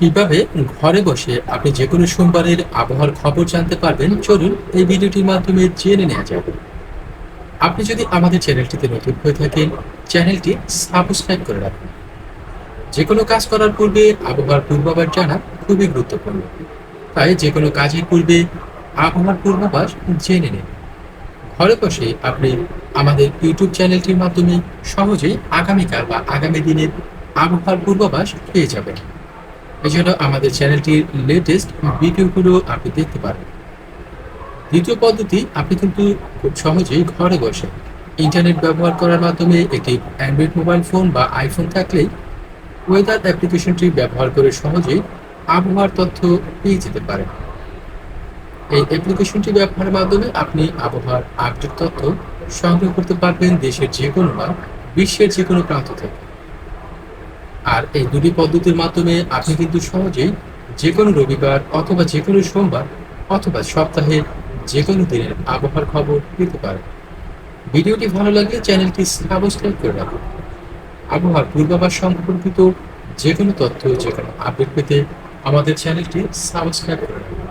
কীভাবে ঘরে বসে আপনি যে কোনো সোমবারের আবহাওয়ার খবর জানতে পারবেন, চলুন এই ভিডিওটির মাধ্যমে জেনে নেওয়া যাক। আপনি যদি আমাদের চ্যানেলটিতে নতুন হয়ে থাকেন, চ্যানেলটি সাবস্ক্রাইব করে রাখুন। যে কোনো কাজ করার পূর্বে আবহাওয়ার পূর্বাভাস জানা খুবই গুরুত্বপূর্ণ। তাই যে কোনো কাজের পূর্বে আবহাওয়ার পূর্বাভাস জেনে নিন। ঘরে বসে আপনি আমাদের ইউটিউব চ্যানেলটির মাধ্যমে সহজেই আগামীকাল বা আগামী দিনের আবহাওয়ার পূর্বাভাস পেয়ে যাবেন। এছাড়া আমাদের চ্যানেলটির লেটেস্ট ভিডিওগুলো আপনি দেখতে পারেন দ্বিতীয় পদ্ধতি, আপনি কিন্তু খুব সহজেই ঘরে বসে ইন্টারনেট ব্যবহার করার মাধ্যমে একটি অ্যান্ড্রয়েড মোবাইল ফোন বা আইফোন থাকলেই ওয়েদার অ্যাপ্লিকেশনটি ব্যবহার করে সহজেই আবহাওয়ার তথ্য পেয়ে যেতে পারেন। এই অ্যাপ্লিকেশনটি ব্যবহারের মাধ্যমে আপনি আবহাওয়ার আপডেট তথ্য সংগ্রহ করতে পারবেন দেশের যে কোনো বা বিশ্বের যে কোনো প্রান্ত থেকে। আর এই দুটি পদ্ধতির মাধ্যমে আপনি কিন্তু সহজেই যে কোনো রবিবার অথবা যে কোনো সোমবার অথবা সপ্তাহে যে কোনো দিনের আবহাওয়ার খবর পেতে পারেন। ভিডিওটি ভালো লাগলে চ্যানেলটি সাবস্ক্রাইব করে রাখুন। আবহাওয়ার পূর্বাভাস সম্পর্কিত যে কোনো তথ্য যে কোনো আপডেট পেতে আমাদের চ্যানেলটি সাবস্ক্রাইব করে রাখুন।